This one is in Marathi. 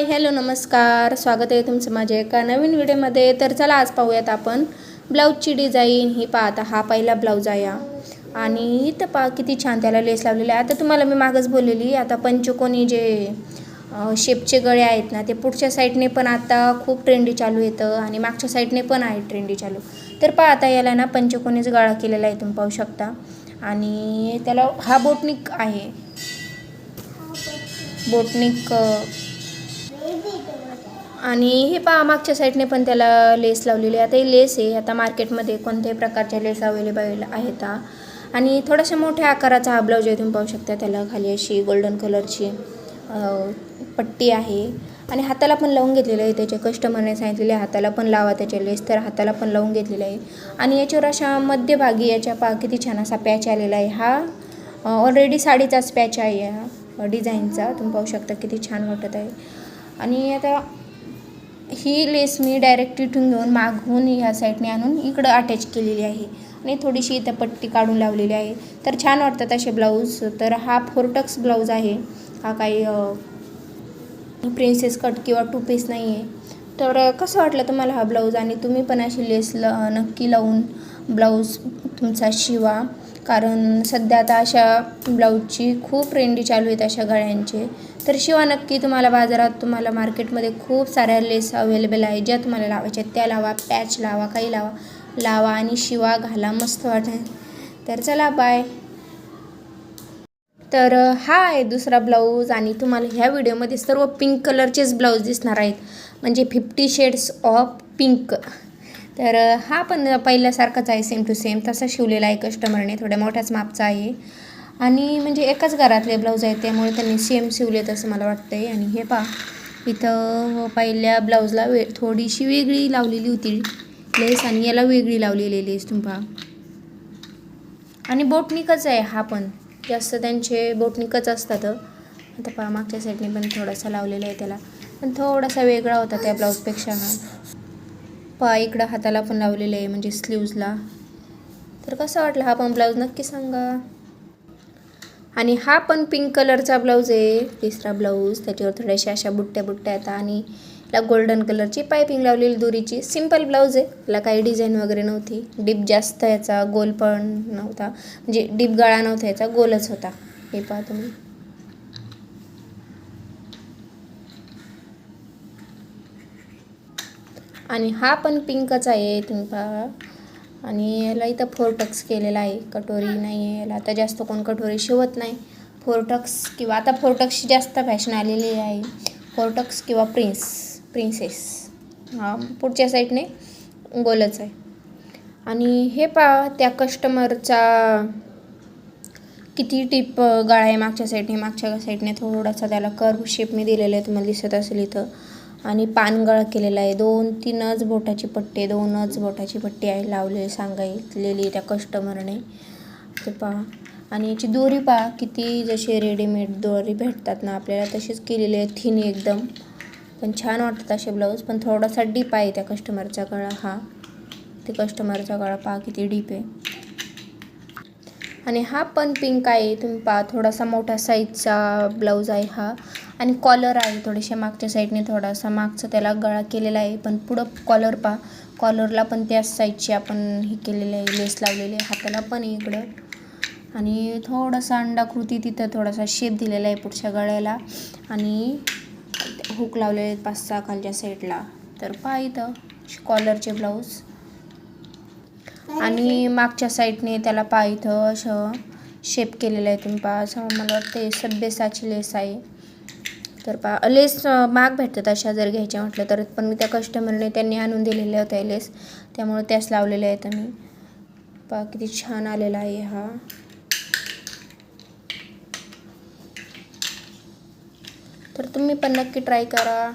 हाय हॅलो नमस्कार. स्वागत आहे तुमचं माझ्या एका नवीन व्हिडिओमध्ये. तर चला आज पाहूयात आपण ब्लाऊजची डिझाईन. ही पाहता हा पहिला ब्लाऊज आहे आणि इथं पा किती छान त्याला लेस लावलेली आहे. आता तुम्हाला मी मागच बोललेली आता पंचकोनी जे शेपचे गळे आहेत ना ते पुढच्या साईडने पण आता खूप ट्रेंडी चालू येतं आणि मागच्या साईडने पण आहे ट्रेंडी चालू. तर पाहता याला ना पंचकोनीच गळा केलेला आहे तुम्ही पाहू शकता. आणि त्याला हा बोटनिक आहे. बोटनिक आणि हे पहा मागच्या साईडने पण त्याला लेस लावलेली आहे. आता ही लेस आहे आता मार्केटमध्ये कोणत्याही प्रकारच्या लेस अवेलेबल आहेत. आणि थोड्याशा मोठ्या आकाराचा हा ब्लाऊज आहे तुम्ही पाहू शकता त्याला खाली अशी गोल्डन कलरची पट्टी आहे. आणि हाताला पण लावून घेतलेलं आहे त्याच्या कस्टमरने सांगितलेले हाताला पण लावा त्याच्या लेस तर हाताला पण लावून घेतलेलं आहे. आणि याच्यावर अशा मध्यभागी याच्या पा किती छान असा पॅच आलेला आहे हा. ऑलरेडी साडीचाच पॅच आहे हा डिझाईनचा तुम्ही पाहू शकता किती छान वाटत आहे. आणि आता ही लेस मी डायरेक्ट इथून घेऊन मागून ह्या साईडने आणून इकडं अटॅच केलेली आहे. आणि थोडीशी इथं पट्टी काढून लावलेली आहे. तर छान वाटतात असे ब्लाऊज तर हा फोरटक्स ब्लाऊज आहे. हा काही प्रिन्सेस कट किंवा टू पीस नाही आहे तर कसं वाटलं तुम्हाला हा ब्लाऊज आणि तुम्ही पण अशी लेस ल नक्की लावून ब्लाऊज तुमचा शिवा. कारण सध्या आता अशा ब्लाऊजची खूप ट्रेंडी चालू आहेत अशा गळ्यांचे. तर शिवा नक्की तुम्हाला बाजारात तुम्हाला मार्केटमध्ये खूप साऱ्या लेस अवेलेबल आहे ज्या तुम्हाला लावायच्या आहेत. त्या लावा पॅच लावा काही लावा लावा आणि शिवा घाला मस्त वाटेल तर चला बाय तर हा आहे दुसरा ब्लाऊज आणि तुम्हाला ह्या व्हिडिओमध्ये सर्व पिंक कलरचेच ब्लाऊज दिसणार आहेत. म्हणजे फिफ्टी शेड्स ऑफ पिंक तर हा पण पहिल्यासारखाच आहे सेम टू सेम तसा शिवलेला आहे कस्टमरने थोड्या मोठ्याच मापचा आहे. आणि म्हणजे एकाच घरातले ब्लाऊज आहेत त्यामुळे त्यांनी सेम शिवलेत असं मला वाटतं आहे आणि हे पहा इथं पहिल्या ब्लाऊजला वे थोडीशी वेगळी लावलेली होती लेस आणि याला वेगळी लावलेली लेस तुम्हा. पहा आणि बोटनिकच आहे हा पण. जास्त त्यांचे बोटनिकच असतात. आता पहा मागच्या साईडने पण थोडासा लावलेला आहे त्याला. पण थोडासा वेगळा होता त्या ब्लाऊजपेक्षा हा पहा इकडं हाताला पण लावलेलं आहे म्हणजे स्लीव्जला तर कसं वाटलं हा पण ब्लाऊज नक्की सांगा. आणि हा पण पिंक कलरचा ब्लाऊज आहे तिसरा ब्लाऊज त्याच्यावर थोड्याशा अशा बुट्ट्या बुट्ट्या येतात आणि त्याला गोल्डन कलरची पायपिंग लावलेली दोरीची. सिंपल ब्लाऊज आहे त्याला काही डिझाईन वगैरे नव्हती. डीप जास्त याचा गोल पण नव्हता. म्हणजे डीप गळा नव्हता याचा गोलच होता. हे पहा तुम्ही. आणि हा पण पिंकच आहे तुम्ही पहा. आणि याला इथं फोर टक्स केलेला आहे. कटोरी नाही आहे. याला आता जास्त कोण कटोरी शिवत नाही. फोर टक्स किंवा आता फोर टक्सची जास्त फॅशन आलेली आहे. फोर टक्स किंवा प्रिन्स प्रिन्सेस हा पुढच्या साईडने गोलच आहे. आणि हे पहा त्या कस्टमरचा किती टिप गाळा आहे मागच्या साईडने मागच्या साईडने थोडासा त्याला कर्व शेप मी दिलेला आहे. तुम्हाला दिसत असेल इथं. आणि पानगळा केलेला आहे. दोन तीनच बोटाची पट्टी दोनच बोटाची पट्टी आहे. लावलेली सांगायलेली त्या कस्टमरने ते पहा. आणि याची दोरी पहा. किती जसे रेडीमेड दोरी भेटतात ना. आपल्याला तशीच केलेली आहे. थिन एकदम. पण छान वाटतात असे ब्लाऊज पण थोडासा डीप आहे त्या कस्टमरचा गळा. हा. ते कस्टमरचा गळा पहा. किती डीप आहे. आणि हा पण पिंक आहे. तुम्ही पहा. थोडासा मोठा साईजचा ब्लाऊज आहे हा. आणि कॉलर आहे थोडेसे मागच्या साईडने थोडासा. मागचं त्याला गळा केलेला आहे पण पुढं कॉलर पा कॉलरला पण त्याच साईडची आपण हे केलेले आहे लेस लावलेली आहे. हाताला पण आहे इकडं. आणि थोडासा अंडाकृती तिथं थोडासा शेप दिलेला आहे पुढच्या गळ्याला. आणि हुक लावलेले आहेत पाच सहा खालच्या साईडला तर पहा इथं कॉलरचे ब्लाऊज आणि मागच्या साईडने त्याला पा इथं असं शेप केलेलं आहे तुम्ही पहा. असं मला वाटतं सभ्यसाची लेस आहे. तर पा लेस माग महाग भेटतात अशा जर घ्यायच्या म्हटलं तर पण मी त्या कस्टमरने त्यांनी आणून दिलेल्या होत्या लेस. त्यामुळे त्याच लावलेल्या आहेत आम्ही. पा किती छान आलेला आहे हा. तर तुम्ही पण नक्की ट्राय करा.